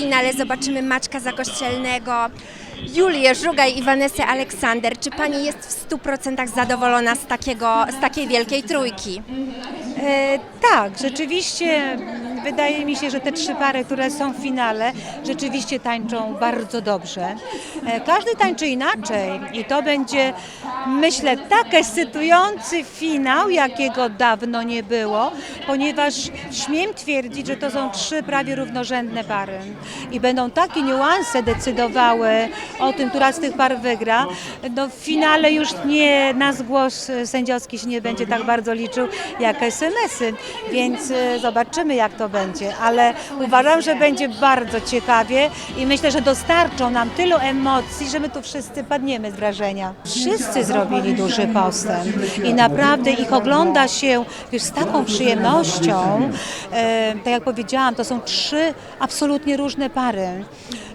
finale zobaczymy Maćka Zakościelnego, Julię Żugaj i Vanessę Aleksander. Czy Pani jest w 100% zadowolona z, takiego, z takiej wielkiej trójki? E, tak, rzeczywiście wydaje mi się, że te trzy pary, które są w finale, rzeczywiście tańczą bardzo dobrze. E, każdy tańczy inaczej i to będzie, myślę, tak ekscytujący finał, jakiego dawno nie było, ponieważ śmiem twierdzić, że to są trzy prawie równorzędne pary i będą takie niuanse decydowały o tym, która z tych par wygra. No, w finale już nie nasz głos sędziowski się nie będzie tak bardzo liczył jak SMS-y, więc e, zobaczymy jak to będzie, ale uważam, że będzie bardzo ciekawie i myślę, że dostarczą nam tylu emocji, że my tu wszyscy padniemy z wrażenia. Wszyscy zrobili duży postęp i naprawdę ich ogląda się już z taką przyjemnością. E, tak jak powiedziałam, to są trzy absolutnie różne pary.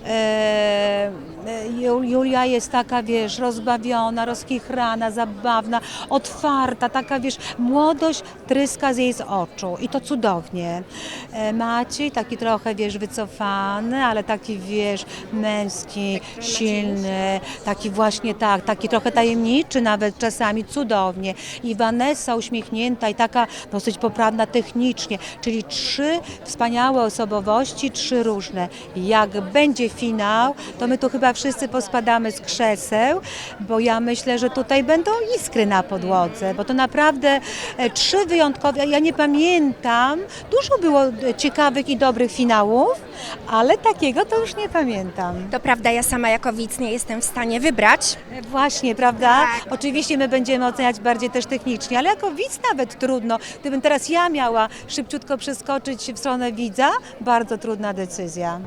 E, Ju- Julia jest taka, wiesz, rozbawiona, rozchichrana, zabawna, otwarta, taka, wiesz, młodość tryska z jej z oczu i to cudownie. E, Maciej taki trochę, wiesz, wycofany, ale taki, wiesz, męski, silny, taki właśnie tak, taki trochę tajemniczy nawet czasami, cudownie. I Vanessa uśmiechnięta i taka dosyć poprawna technicznie, czyli trzy wspaniałe osobowości, trzy różne. Jak będzie finał, to my tu chyba wszyscy pospadamy z krzeseł, bo ja myślę, że tutaj będą iskry na podłodze, bo to naprawdę e, trzy wyjątkowe, ja nie pamiętam, dużo było ciekawych i dobrych finałów, ale takiego to już nie pamiętam. To prawda, ja sama jako widz nie jestem w stanie wybrać. Właśnie, prawda? Tak. Oczywiście my będziemy oceniać bardziej też technicznie, ale jako widz nawet trudno. Gdybym teraz ja miała szybciutko przeskoczyć w stronę widza, bardzo trudna decyzja.